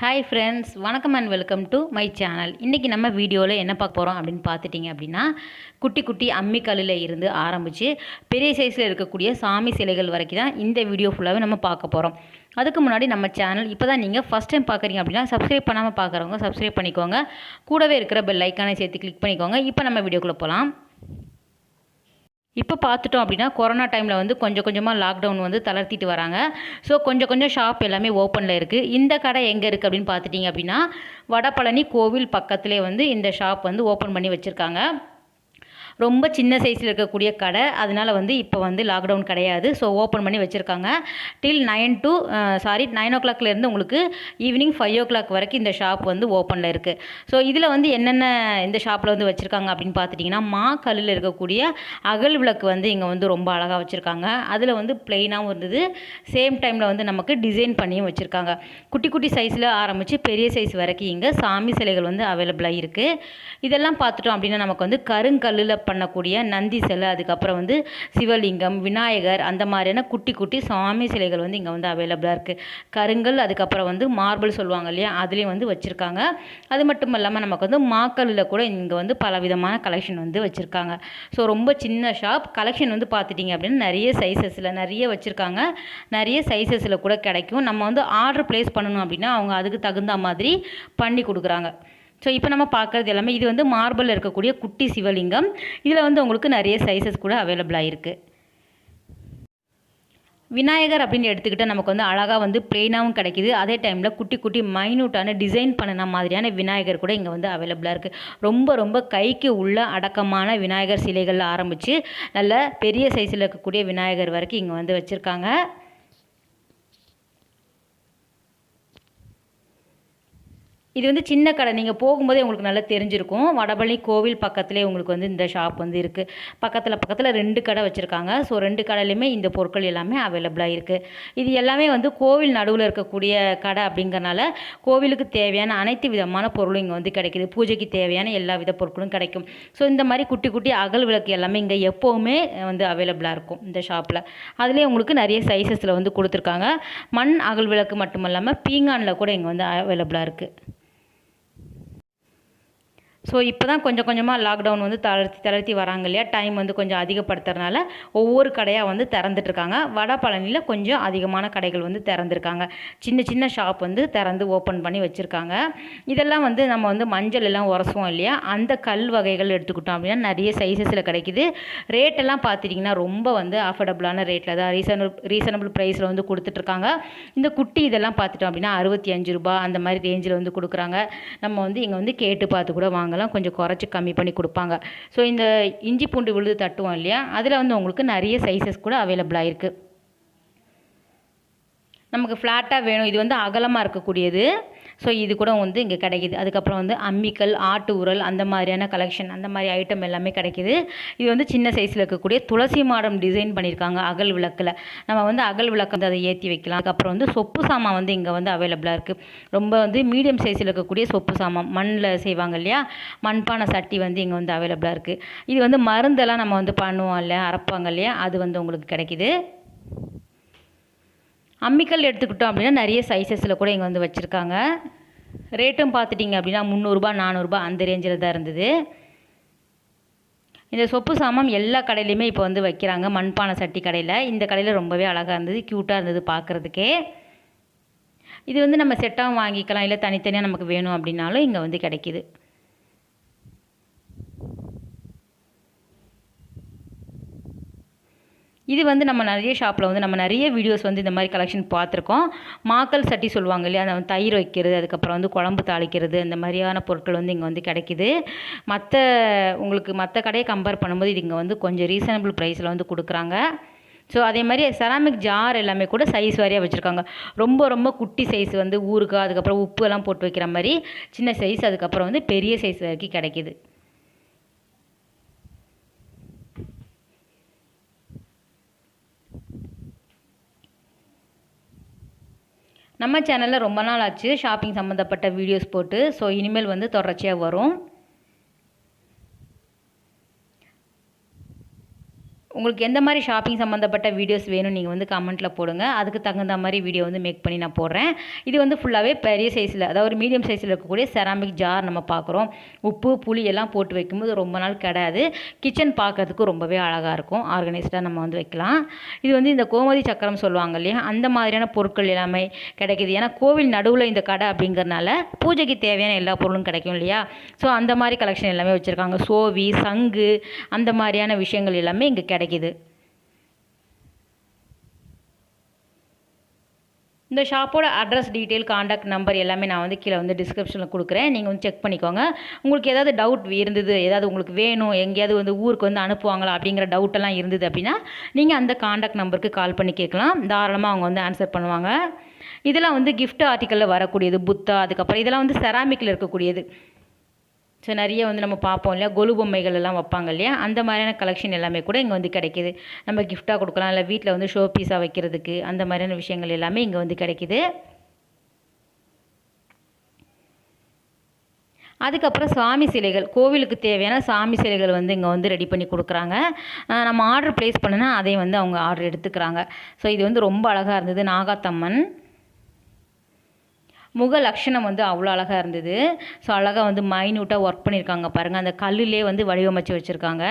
Hi friends வணக்கம் and welcome to my channel இன்றைக்கி நம்ம வீடியோவில் என்ன பார்க்க போகிறோம் அப்படின்னு பார்த்துட்டிங்க அப்படின்னா குட்டி குட்டி அம்மிக்கல்லில் இருந்து ஆரம்பித்து பெரிய சைஸில் இருக்கக்கூடிய சாமி சிலைகள் வரைக்கும் தான் இந்த வீடியோ ஃபுல்லாகவே நம்ம பார்க்க போகிறோம் அதுக்கு முன்னாடி நம்ம சேனல் இப்போ தான் நீங்கள் ஃபஸ்ட் டைம் பார்க்குறீங்க அப்படின்னா சப்ஸ்கிரைப் பண்ணாமல் பார்க்குறவங்க சப்ஸ்கிரைப் பண்ணிக்கோங்க. கூடவே இருக்கிற பெல் ஐக்கானை சேர்த்து கிளிக் பண்ணிக்கோங்க. இப்போ நம்ம வீடியோக்குள்ளே போகலாம் இப்போ பார்த்துட்டோம் அப்படின்னா கொரோனா டைமில் வந்து கொஞ்சம் கொஞ்சமாக லாக்டவுன் வந்து தளர்த்திட்டு வராங்க. ஸோ கொஞ்சம் கொஞ்சம் ஷாப் எல்லாமே ஓப்பனில் இருக்குது இந்த கடை எங்கே இருக்குது அப்படின்னு பார்த்துட்டிங்க அப்படின்னா வடபழனி கோவில் பக்கத்துலேயே வந்து இந்த ஷாப் வந்து ஓப்பன் பண்ணி வச்சுருக்காங்க. ரொம்ப சின்ன சைஸில் இருக்கக்கூடிய கடை. அதனால் வந்து இப்போ வந்து லாக்டவுன் கிடையாது. ஸோ ஓப்பன் பண்ணி வச்சுருக்காங்க. Till nine to sorry nine ஓ கிளாக்லேருந்து உங்களுக்கு ஈவினிங் ஃபைவ் ஓ கிளாக் வரைக்கும் இந்த ஷாப் வந்து ஓப்பனில் இருக்குது ஸோ இதில் வந்து என்னென்ன இந்த ஷாப்பில் வந்து வச்சுருக்காங்க அப்படின்னு பார்த்துட்டிங்கன்னா மா கல்லில் இருக்கக்கூடிய அகல் விளக்கு வந்து இங்கே வந்து ரொம்ப அழகாக வச்சுருக்காங்க. அதில் வந்து ப்ளெயினாகவும் இருந்தது. சேம் டைமில் வந்து நமக்கு டிசைன் பண்ணியும் வச்சுருக்காங்க. குட்டி குட்டி சைஸில் ஆரம்பித்து பெரிய சைஸ் வரைக்கும் இங்கே சாமி சிலைகள் வந்து அவைலபிளாக இருக்குது இதெல்லாம் பார்த்துட்டோம் அப்படின்னா நமக்கு வந்து கருங்கல்லில் பண்ணக்கூடிய நந்தி சிலை அதுக்கப்புறம் வந்து சிவலிங்கம் விநாயகர் அந்த மாதிரியான குட்டி குட்டி சாமி சிலைகள் வந்து இங்கே வந்து அவைலபிளாக இருக்குது கருங்கல் அதுக்கப்புறம் வந்து மார்பிள் சொல்லுவாங்க இல்லையா அதுலேயும் வந்து வச்சுருக்காங்க. அது மட்டும் இல்லாமல் நமக்கு வந்து மாக்கல்லில் கூட இங்கே வந்து பல விதமான கலெக்ஷன் வந்து வச்சுருக்காங்க. ஸோ ரொம்ப சின்ன ஷாப் கலெக்ஷன் வந்து பார்த்துட்டிங்க அப்படின்னா நிறைய சைஸஸில் நிறைய வச்சுருக்காங்க. நிறைய சைஸஸில் கூட கிடைக்கும். நம்ம வந்து ஆர்டர் ப்ளேஸ் பண்ணணும் அப்படின்னா அவங்க அதுக்கு தகுந்த மாதிரி பண்ணி கொடுக்குறாங்க. ஸோ இப்போ நம்ம பார்க்குறது எல்லாமே இது வந்து மார்பிளில் இருக்கக்கூடிய குட்டி சிவலிங்கம். இதில் வந்து உங்களுக்கு நிறைய சைஸஸ் கூட அவைலபிளாக இருக்குது விநாயகர் அப்படின்னு எடுத்துக்கிட்டால் நமக்கு வந்து அழகாக வந்து பிளெயினாகவும் கிடைக்கிது. அதே டைமில் குட்டி குட்டி மைனூட்டான டிசைன் பண்ணின மாதிரியான விநாயகர் கூட இங்கே வந்து அவைலபிளாக இருக்குது ரொம்ப ரொம்ப கைக்கு உள்ள அடக்கமான விநாயகர் சிலைகளில் ஆரம்பித்து நல்ல பெரிய சைஸில் இருக்கக்கூடிய விநாயகர் வரைக்கும் இங்கே வந்து வச்சுருக்காங்க. இது வந்து சின்ன கடை. நீங்கள் போகும்போதே உங்களுக்கு நல்லா தெரிஞ்சிருக்கும். வடபழனி கோவில் பக்கத்துலேயே உங்களுக்கு வந்து இந்த ஷாப் வந்து இருக்குது பக்கத்தில் பக்கத்தில் ரெண்டு கடை வச்சுருக்காங்க. ஸோ ரெண்டு கடையிலையுமே இந்த பொருட்கள் எல்லாமே அவைலபிளாக இருக்குது இது எல்லாமே வந்து கோவில் நடுவில் இருக்கக்கூடிய கடை அப்படிங்கிறனால கோவிலுக்கு தேவையான அனைத்து விதமான பொருளும் இங்கே வந்து கிடைக்கிது. பூஜைக்கு தேவையான எல்லா வித பொருட்களும் கிடைக்கும். ஸோ இந்த மாதிரி குட்டி குட்டி அகல் விளக்கு எல்லாமே இங்கே எப்போவுமே வந்து அவைலபிளாக இருக்கும் இந்த ஷாப்பில் அதுலேயே உங்களுக்கு நிறைய சைஸஸில் வந்து கொடுத்துருக்காங்க. மண் அகல் விளக்கு மட்டும் இல்லாமல் பீங்கானில் கூட இங்கே வந்து அவைலபிளாக இருக்குது ஸோ இப்போ தான் கொஞ்சம் கொஞ்சமாக லாக்டவுன் வந்து தளர்த்தி தளர்த்தி வராங்க இல்லையா? டைம் வந்து கொஞ்சம் அதிகப்படுத்துறதுனால ஒவ்வொரு கடையாக வந்து திறந்துட்டுருக்காங்க. வட பழனியில் கொஞ்சம் அதிகமான கடைகள் வந்து திறந்துருக்காங்க. சின்ன சின்ன ஷாப் வந்து திறந்து ஓப்பன் பண்ணி வச்சுருக்காங்க. இதெல்லாம் வந்து நம்ம வந்து மஞ்சள் எல்லாம் உரசுவோம் இல்லையா? அந்த கல் வகைகள் எடுத்துக்கிட்டோம் அப்படின்னா நிறைய சைஸஸில் கிடைக்குது. ரேட்டெல்லாம் பார்த்துட்டிங்கன்னா ரொம்ப வந்து அஃபோர்டபுளான ரேட்டில் தான் ரீசனபிள் ரீசனபிள் ப்ரைஸில் வந்து கொடுத்துட்ருக்காங்க இந்த குட்டி இதெல்லாம் பார்த்துட்டோம் அப்படின்னா அறுபத்தி அஞ்சு ரூபா அந்த மாதிரி ரேஞ்சில் வந்து கொடுக்குறாங்க. நம்ம வந்து இங்கே வந்து கேட்டு பார்த்து கூட வாங்கலாம். கொஞ்சம் குறைச்சி கம்மி பண்ணி கொடுப்பாங்க. ஸோ இந்த இஞ்சி பூண்டு விழுது தட்டுவோம் இல்லையா? அதில் வந்து உங்களுக்கு நிறைய சைஸஸ் கூட அவைலபிளாக இருக்குது நமக்கு ஃப்ளாட்டாக வேணும். இது வந்து அகலமாக இருக்கக்கூடியது. ஸோ இது கூட வந்து இங்கே கிடைக்கிது. அதுக்கப்புறம் வந்து அம்மிக்கல் ஆட்டு உரல் அந்த மாதிரியான கலெக்ஷன் அந்த மாதிரி ஐட்டம் எல்லாமே கிடைக்கிது. இது வந்து சின்ன சைஸில் இருக்கக்கூடிய துளசி மாடம் டிசைன் பண்ணியிருக்காங்க அகல் விளக்கில். நம்ம வந்து அகல் விளக்கு வந்து அதை ஏற்றி வைக்கலாம். அதுக்கப்புறம் வந்து சொப்பு சாமான் வந்து இங்கே வந்து அவைலபிளாக இருக்குது ரொம்ப வந்து மீடியம் சைஸில் இருக்கக்கூடிய சொப்பு சாமான் மண்ணில் செய்வாங்க இல்லையா? மண்பானை சட்டி வந்து இங்கே வந்து அவைலபிளாக இருக்குது இது வந்து மருந்தெல்லாம் நம்ம வந்து பண்ணுவோம் இல்லையா? அரைப்பாங்க இல்லையா? அது வந்து உங்களுக்கு கிடைக்கிது. அம்மிக்கல் எடுத்துக்கிட்டோம் அப்படின்னா நிறைய சைஸஸில் கூட இங்கே வந்து வச்சுருக்காங்க. ரேட்டும் பார்த்துட்டிங்க அப்படின்னா முந்நூறுரூபா நானூறுரூபா அந்த ரேஞ்சில் தான் இருந்தது. இந்த சொப்பு சாமான் எல்லா கடையிலையுமே இப்போ வந்து வைக்கிறாங்க. மண்பானை சட்டி கடையில். இந்த கடையில் ரொம்பவே அழகாக இருந்தது. க்யூட்டாக இருந்தது பார்க்குறதுக்கே. இது வந்து நம்ம செட்டாகவும் வாங்கிக்கலாம். இல்லை தனித்தனியாக நமக்கு வேணும் அப்படின்னாலும் இங்கே வந்து கிடைக்கிது. இது வந்து நம்ம நிறைய ஷாப்பில் வந்து நம்ம நிறைய வீடியோஸ் வந்து இந்த மாதிரி கலெக்ஷன் பார்த்துருக்கோம். மாக்கல் சட்டி சொல்லுவாங்க இல்லையா? அந்த தயிர் வைக்கிறது அதுக்கப்புறம் வந்து குழம்பு தாளிக்கிறது இந்த மாதிரியான பொருட்கள் வந்து இங்கே வந்து கிடைக்கிது. மற்ற உங்களுக்கு மற்ற கடையை கம்பேர் பண்ணும்போது இது இங்கே வந்து கொஞ்சம் ரீசனபிள் ப்ரைஸில் வந்து கொடுக்குறாங்க. ஸோ அதே மாதிரி செராமிக் ஜார் எல்லாமே கூட சைஸ் வாரியாக வச்சுருக்காங்க. ரொம்ப ரொம்ப குட்டி சைஸ் வந்து ஊறுகாய் அதுக்கப்புறம் உப்பு எல்லாம் போட்டு வைக்கிற மாதிரி சின்ன சைஸ் அதுக்கப்புறம் வந்து பெரிய சைஸ் வரைக்கும் கிடைக்கிது. நம்ம சேனலில் ரொம்ப நாள் ஆச்சு ஷாப்பிங் சம்மந்தப்பட்ட வீடியோஸ் போட்டு. ஸோ இனிமேல் வந்து தொடர்ச்சியாக வரும். உங்களுக்கு எந்த மாதிரி ஷாப்பிங் சம்மந்தப்பட்ட வீடியோஸ் வேணும் நீங்கள் வந்து கமெண்ட்டில் போடுங்க. அதுக்கு தகுந்த மாதிரி வீடியோ வந்து மேக் பண்ணி நான் போடுறேன். இது வந்து ஃபுல்லாகவே பெரிய சைஸில் அதாவது ஒரு மீடியம் சைஸில் இருக்கக்கூடிய செராமிக் ஜார் நம்ம பார்க்குறோம். உப்பு புளி எல்லாம் போட்டு வைக்கும்போது ரொம்ப நாள் கிடையாது கிச்சன் பார்க்கறதுக்கு ரொம்பவே அழகாக இருக்கும். ஆர்கனைஸ்டாக நம்ம வந்து வைக்கலாம். இது வந்து இந்த கோமதி சக்கரம் சொல்லுவாங்க இல்லையா? அந்த மாதிரியான பொருட்கள் எல்லாமே கிடைக்கிது. ஏன்னா கோவில் நடுவில் இந்த கடை அப்படிங்கிறனால பூஜைக்கு தேவையான எல்லா பொருளும் கிடைக்கும் இல்லையா? ஸோ அந்த மாதிரி கலெக்ஷன் எல்லாமே வச்சுருக்காங்க. சோவி சங்கு அந்த மாதிரியான விஷயங்கள் எல்லாமே இங்கே கிடைக்கும் கிடைக்கிது. இந்த ஷாப்போட அட்ரஸ் டீட்டெயில் காண்டாக்ட் நம்பர் எல்லாமே நான் வந்து கீழே வந்து டிஸ்கிரிப்ஷனில் கொடுக்குறேன். நீங்கள் வந்து செக் பண்ணிக்கோங்க. உங்களுக்கு ஏதாவது டவுட் இருந்தது ஏதாவது உங்களுக்கு வேணும் எங்கேயாவது வந்து ஊருக்கு வந்து அனுப்புவாங்களா அப்படிங்கிற டவுட்டெல்லாம் இருந்தது அப்படின்னா நீங்கள் அந்த காண்டாக்ட் நம்பருக்கு கால் பண்ணி கேட்கலாம். தாராளமாக அவங்க வந்து ஆன்சர் பண்ணுவாங்க. இதெல்லாம் வந்து கிஃப்ட் ஆர்டிக்கலில் வரக்கூடியது புத்தா அதுக்கப்புறம் இதெல்லாம் வந்து செராமிக்கில் இருக்கக்கூடியது. ஸோ நிறைய வந்து நம்ம பார்ப்போம் இல்லையா? கொலு பொம்மைகள் எல்லாம் வைப்பாங்க இல்லையா? அந்த மாதிரியான கலெக்ஷன் எல்லாமே கூட இங்கே வந்து கிடைக்கிது. நம்ம கிஃப்டாக கொடுக்கலாம். இல்லை வீட்டில் வந்து ஷோ பீஸாக வைக்கிறதுக்கு அந்த மாதிரியான விஷயங்கள் எல்லாமே இங்கே வந்து கிடைக்கிது. அதுக்கப்புறம் சாமி சிலைகள். கோவிலுக்கு தேவையான சாமி சிலைகள் வந்து இங்கே வந்து ரெடி பண்ணி கொடுக்குறாங்க. நம்ம ஆர்டர் ப்ளேஸ் பண்ணுனா அதையும் வந்து அவங்க ஆர்டர் எடுத்துக்கிறாங்க. ஸோ இது வந்து ரொம்ப அழகாக இருந்தது. நாகாத்தம்மன். முக லட்சணம் வந்து அவ்வளோ அழகாக இருந்தது. ஸோ அழகாக வந்து மைன்யூட்டாக ஒர்க் பண்ணியிருக்காங்க பாருங்கள் அந்த கல்லுலேயே வந்து வடிவமைச்சு வச்சுருக்காங்க.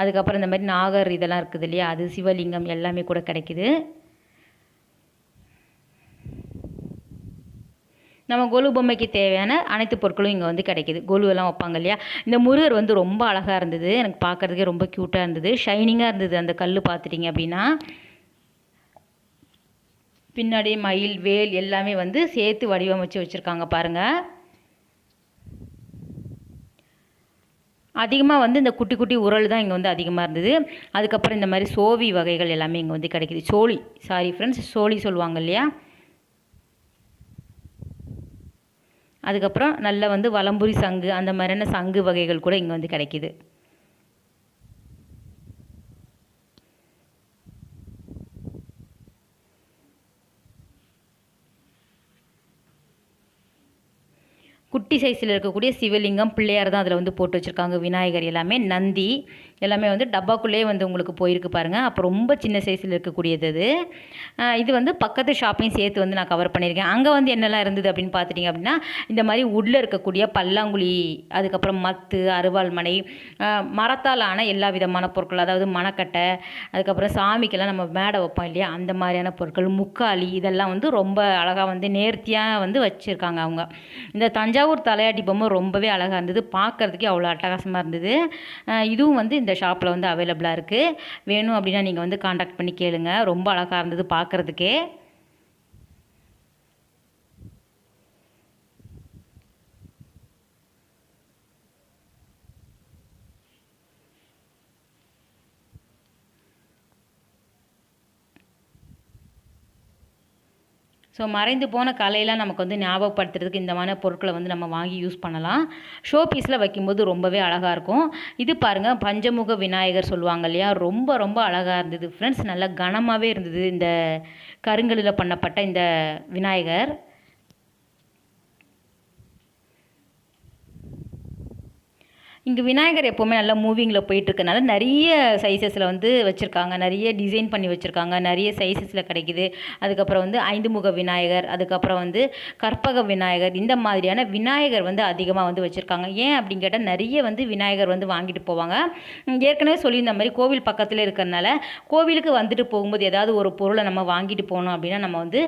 அதுக்கப்புறம் இந்த மாதிரி நாகர் இதெல்லாம் இருக்குது இல்லையா? அது சிவலிங்கம் எல்லாமே கூட கிடைக்குது. நம்ம கொலு பொம்மைக்கு தேவையான அனைத்து பொருட்களும் இங்கே வந்து கிடைக்கிது. கொலு எல்லாம் வைப்பாங்க இல்லையா? இந்த முருகர் வந்து ரொம்ப அழகாக இருந்தது. எனக்கு பார்க்குறதுக்கே ரொம்ப க்யூட்டாக இருந்தது. ஷைனிங்காக இருந்தது அந்த கல் பார்த்துட்டிங்க அப்படின்னா. பின்னாடி மயில் வேல் எல்லாமே வந்து சேர்த்து வடிவமைச்சு வச்சுருக்காங்க பாருங்கள் அதிகமாக வந்து இந்த குட்டி குட்டி உரல் தான் இங்கே வந்து அதிகமாக இருந்தது. அதுக்கப்புறம் இந்த மாதிரி சோவி வகைகள் எல்லாமே இங்கே வந்து கிடைக்குது. சோழி சாரி ஃப்ரெண்ட்ஸ் சோழி சொல்லுவாங்க இல்லையா? அதுக்கப்புறம் நல்ல வந்து வலம்புரி சங்கு அந்த மாதிரியான சங்கு வகைகள் கூட இங்கே வந்து கிடைக்கிது. குட்டி சைஸில் இருக்கக்கூடிய சிவலிங்கம் பிள்ளையார் தான் அதில் வந்து போட்டு வச்சுருக்காங்க. விநாயகர் எல்லாமே. நந்தி எல்லாமே வந்து டப்பாக்குள்ளேயே வந்து உங்களுக்கு போயிருக்கு பாருங்கள் அப்போ ரொம்ப சின்ன சைஸில் இருக்கக்கூடியது அது. இது வந்து பக்கத்து ஷாப்பையும் சேர்த்து வந்து நான் கவர் பண்ணியிருக்கேன். அங்கே வந்து என்னெல்லாம் இருந்தது அப்படின்னு பார்த்துட்டிங்க அப்படின்னா இந்த மாதிரி உள்ள இருக்கக்கூடிய பல்லாங்குழி அதுக்கப்புறம் மத்து அருவாள் மனை மரத்தால் ஆன எல்லா விதமான பொருட்கள் அதாவது மணக்கட்டை அதுக்கப்புறம் சாமிக்கெல்லாம் நம்ம மேடை வைப்போம் இல்லையா? அந்த மாதிரியான பொருட்கள் முக்காலி இதெல்லாம் வந்து ரொம்ப அழகாக வந்து நேர்த்தியாக வந்து வச்சுருக்காங்க அவங்க. இந்த தஞ்சாவூர் தலையாட்டி பொம்மை ரொம்பவே அழகாக இருந்தது. பார்க்கறதுக்கே அவ்வளோ அட்டகாசமாக இருந்தது. இதுவும் வந்து இந்த ஷாப்பில் வந்து அவைலபிளாக இருக்குது வேணும் அப்படின்னா நீங்கள் வந்து காண்டாக்ட் பண்ணி கேளுங்கள் ரொம்ப அழகாக இருந்தது பார்க்குறதுக்கே ஸோ மறைந்து போன கலையெல்லாம் நமக்கு வந்து ஞாபகப்படுத்துறதுக்கு இந்த மாதிரி பொருட்களை வந்து நம்ம வாங்கி யூஸ் பண்ணலாம். ஷோ பீஸில் வைக்கும்போது ரொம்பவே அழகாக இருக்கும். இது பாருங்கள் பஞ்சமுக விநாயகர் சொல்லுவாங்க இல்லையா? ரொம்ப ரொம்ப அழகாக இருந்தது. ஃப்ரெண்ட்ஸ் நல்லா கனமாகவே இருந்தது இந்த கருங்கல்லில் பண்ணப்பட்ட இந்த விநாயகர். இங்கே விநாயகர் எப்போவுமே நல்லா மூவிங்கில் போயிட்டுருக்கனால நிறைய சைஸஸில் வந்து வச்சுருக்காங்க. நிறைய டிசைன் பண்ணி வச்சுருக்காங்க. நிறைய சைஸஸில் கிடைக்குது. அதுக்கப்புறம் வந்து ஐந்து முக விநாயகர் அதுக்கப்புறம் வந்து கற்பக விநாயகர் இந்த மாதிரியான விநாயகர் வந்து அதிகமாக வந்து வச்சுருக்காங்க. ஏன் அப்படின்னு கேட்டால் நிறைய வந்து விநாயகர் வந்து வாங்கிட்டு போவாங்க. ஏற்கனவே சொல்லியிருந்த மாதிரி கோவில் பக்கத்தில் இருக்கிறனால கோவிலுக்கு வந்துட்டு போகும்போது ஏதாவது ஒரு பொருளை நம்ம வாங்கிட்டு போனோம் அப்படின்னா நம்ம வந்து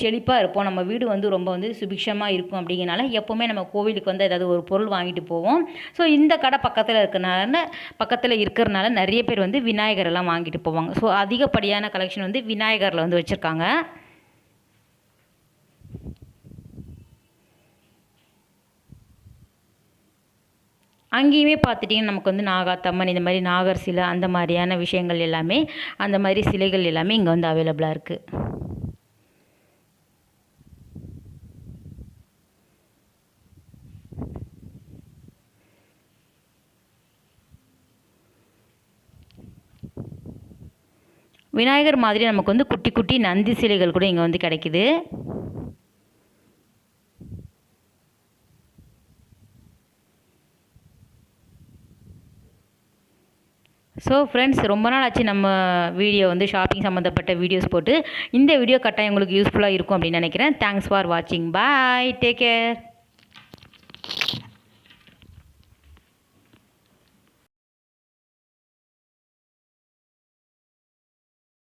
செழிப்பாக இருப்போம். நம்ம வீடு வந்து ரொம்ப வந்து சுபிக்ஷமாக இருக்கும் அப்படிங்கிறனால எப்போவுமே நம்ம கோவிலுக்கு வந்து ஏதாவது ஒரு பொருள் வாங்கிட்டு போவோம். ஸோ இந்த இந்த கடை பக்கத்தில் இருக்கிறனால பக்கத்தில் இருக்கிறனால நிறைய பேர் வந்து விநாயகர் எல்லாம் வாங்கிட்டு போவாங்க. ஸோ அதிகப்படியான கலெக்ஷன் வந்து விநாயகரில் வந்து வச்சுருக்காங்க. அங்கேயுமே பார்த்துட்டிங்கன்னா நமக்கு வந்து நாகாத்தம்மன் இந்த மாதிரி நாகர் சிலை அந்த மாதிரியான விஷயங்கள் எல்லாமே அந்த மாதிரி சிலைகள் எல்லாமே இங்கே வந்து அவைலபிளாக இருக்குது விநாயகர் மாதிரி நமக்கு வந்து குட்டி குட்டி நந்தி சிலைகள் கூட இங்கே வந்து கிடைக்குது. ஸோ ஃப்ரெண்ட்ஸ் ரொம்ப நாள் ஆச்சு நம்ம வீடியோ வந்து ஷாப்பிங் சம்மந்தப்பட்ட வீடியோஸ் போட்டு. இந்த வீடியோ கட்டாயம் உங்களுக்கு யூஸ்ஃபுல்லாக இருக்கும் அப்படின்னு நினைக்கிறேன். தேங்க்ஸ் ஃபார் வாட்சிங் பாய் டேக் கேர்